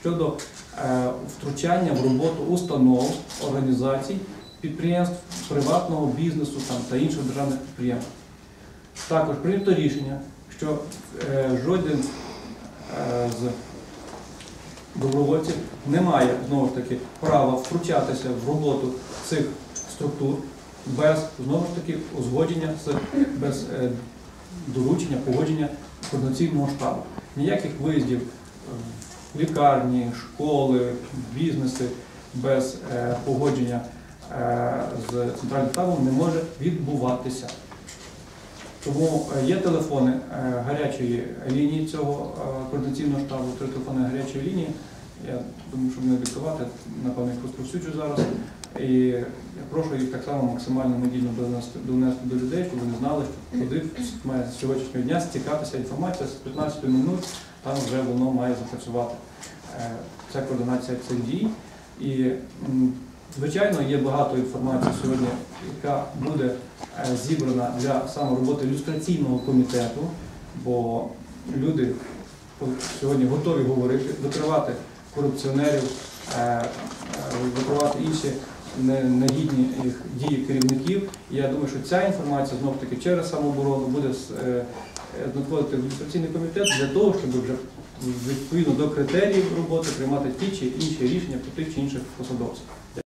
щодо е, втручання в роботу установ, організацій, підприємств, приватного бізнесу та інших державних підприємств. Також прийнято рішення, що е, жоден е, з добровольців не має знову ж таки права втручатися в роботу цих структур без знову ж таки узгодження без доручення, погодження координаційного штабу. Ніяких виїздів лікарні, школи, бізнеси без е, погодження е, з центральним штабом не може відбуватися. Тому е, є телефони гарячої лінії цього координаційного штабу, три телефони гарячої лінії. Я думаю, щоб не диктувати, напевно, їх розповсюджу зараз. І я прошу їх так само максимально надійно донести, до людей, щоб вони знали, що куди має з сьогоднішнього дня стікатися інформація з 15 минут, там вже воно має запрацювати. Е, Це координація цих дій. І, звичайно, є багато інформації сьогодні, яка буде е, зібрана для саме роботи люстраційного комітету, бо люди сьогодні готові говорити, викривати корупціонерів, е, е, інші не- негідні дії керівників. Я думаю, що ця інформація знов таки через самооборону буде е, надходити в люстраційний комітет для того, щоб вже відповідно до критеріїв роботи приймати ті чи інші рішення про тих чи інших посадовців.